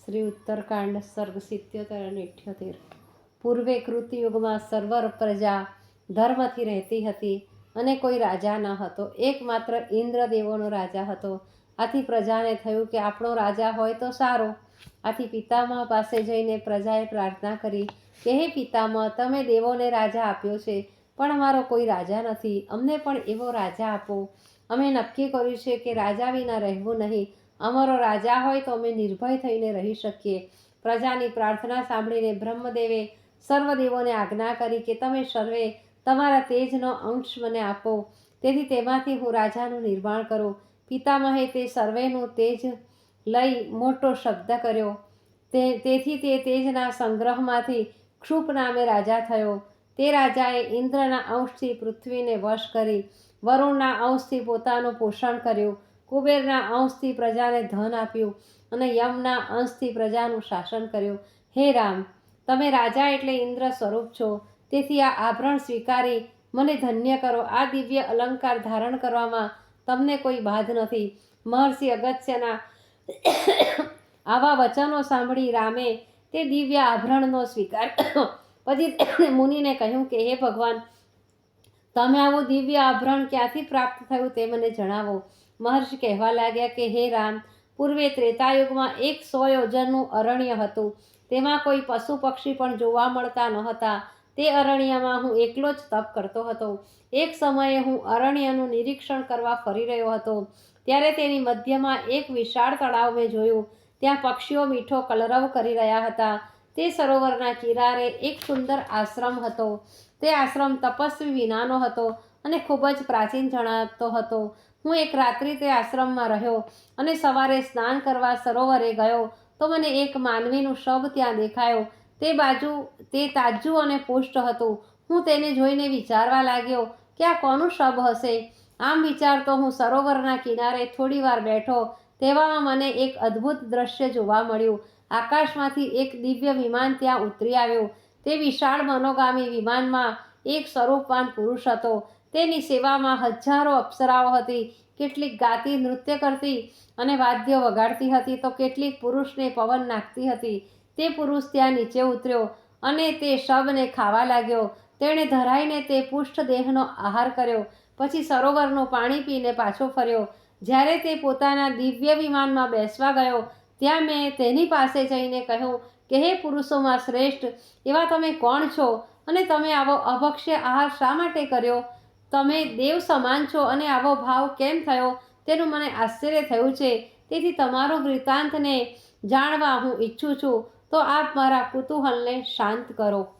શ્રી ઉત્તરકાંડ સર્ગ સિત્યોતેર અને ઇઠ્યોતેર પૂર્વે કૃતિયુગમાં સર્વર પ્રજા ધર્મથી રહેતી હતી અને કોઈ રાજા ન હતો. એકમાત્ર ઇન્દ્રદેવોનો રાજા હતો. આથી પ્રજાને થયું કે આપણો રાજા હોય તો સારો. આથી પિતામહ પાસે જઈને પ્રજાએ પ્રાર્થના કરી કે, હે પિતામહ, તમે દેવોને રાજા આપ્યો છે, પણ અમારો કોઈ રાજા નથી. અમને પણ એવો રાજા આપો. અમે નક્કી કર્યું છે કે રાજા વિના રહેવું નહીં. અમારો રાજા હોય તો અમે નિર્ભય થઈને રહી શકીએ. પ્રજાની પ્રાર્થના સાંભળીને બ્રહ્મદેવે સર્વદેવોને આજ્ઞા કરી કે તમે સર્વે તમારા તેજનો અંશ મને આપો. તેથી તેમાંથી હું રાજાનું નિર્માણ કરું. પિતામહે તે સર્વેનું તેજ લઈ મોટો શબ્દ કર્યો. તે, તેથી તે તેજના સંગ્રહમાંથી ક્ષુપ નામે રાજા થયો. તે રાજાએ ઇન્દ્રના અંશથી પૃથ્વીને વશ કરી. વરુણના અંશથી પોતાનું પોષણ કર્યું. કુબેરના અંશથી પ્રજાને ધન આપ્યું અને યમના અંશથી પ્રજાનું શાસન કર્યું. હે રામ, તમે રાજા એટલે ઇન્દ્ર સ્વરૂપ છો. તેથી આ આભરણ સ્વીકારી મને ધન્ય કરો. આ દિવ્ય અલંકાર ધારણ કરવામાં તમને કોઈ બાધ નથી. મહર્ષિ અગત્યના આવા વચનો સાંભળી રામે તે દિવ્ય આભરણનો સ્વીકાર પછી તેમણે મુનિને કહ્યું કે, હે ભગવાન, તમે આવું દિવ્ય આભરણ ક્યાંથી પ્રાપ્ત થયું તે મને જણાવો. મહર્ષિ કહેવા લાગ્યા કે, હે રામ, પૂર્વે ત્રેતાયુગમાં એક સો યોજનનું અરણ્ય હતું. તેમાં કોઈ પશુ પક્ષી પણ જોવા મળતા નહોતા. તે અરણ્યમાં હું એકલો જ તપ કરતો હતો. એક સમયે હું અરણ્યનું નિરીક્ષણ કરવા ફરી રહ્યો હતો. ત્યારે તેની મધ્યમાં એક વિશાળ તળાવ મેં જોયું. ત્યાં પક્ષીઓ મીઠો કલરવ કરી રહ્યા હતા. તે સરોવરના કિનારે એક સુંદર આશ્રમ હતો. તે આશ્રમ તપસ્વી વિનાનો હતો. અને ખૂબ જ પ્રાચીન જણાતો હતો. હું એક રાત્રિ તે આશ્રમમાં રહ્યો અને સવારે સ્નાન કરવા સરોવરે ગયો તો મને એક માનવીનું શબ ત્યાં દેખાયો. તે બાજુ, તે તાજું અને પુષ્ટ હતું. હું તેને જોઈને વિચારવા લાગ્યો કે આ કોનું શબ હશે? આમ વિચારતો હું સરોવરના કિનારે થોડી વાર બેઠો તેવામાં મને એક અદ્ભુત દ્રશ્ય જોવા મળ્યું. આકાશમાંથી એક દિવ્ય વિમાન ત્યાં ઉતરી આવ્યું. તે વિશાળ મનોગામી વિમાનમાં એક સ્વરૂપવાન પુરુષ હતો. તેની સેવામાં હજારો અપ્સરાઓ હતી. કેટલીક ગાતી નૃત્ય કરતી અને વાદ્ય વગાડતી હતી તો કેટલીક પુરુષને પવન નાખતી હતી. તે પુરુષ ત્યાં નીચે ઉતર્યો અને તે શબને ખાવા લાગ્યો. તેણે ધરાઈને તે પુષ્ઠ દેહનો આહાર કર્યો. પછી સરોવરનું પાણી પીને પાછો ફર્યો. જ્યારે તે પોતાના દિવ્ય વિમાનમાં બેસવા ગયો, ત્યાં મેં તેની પાસે જઈને કહ્યું, કે હે પુરુષોમાં શ્રેષ્ઠ, એવા તમે કોણ છો? અને તમે આવો અભક્ષ્ય આહાર શા માટે કર્યો? તમે દેવ સમાન છો અને આવો ભાવ કેમ થયો? તેનું મને આશ્ચર્ય થયું છે. તેથી તમારો વૃત્તાંતને જાણવા હું ઈચ્છું છું. તો આપ મારા કુતૂહલને શાંત કરો.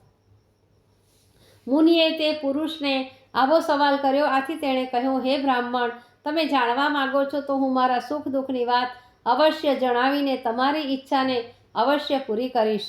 મુનિએ તે પુરુષને આવો સવાલ કર્યો. આથી તેણે કહ્યું, હે બ્રાહ્મણ, તમે જાણવા માગો છો તો હું મારા સુખ દુઃખની વાત અવશ્ય જણાવીને તમારી ઈચ્છાને અવશ્ય પૂરી કરીશ.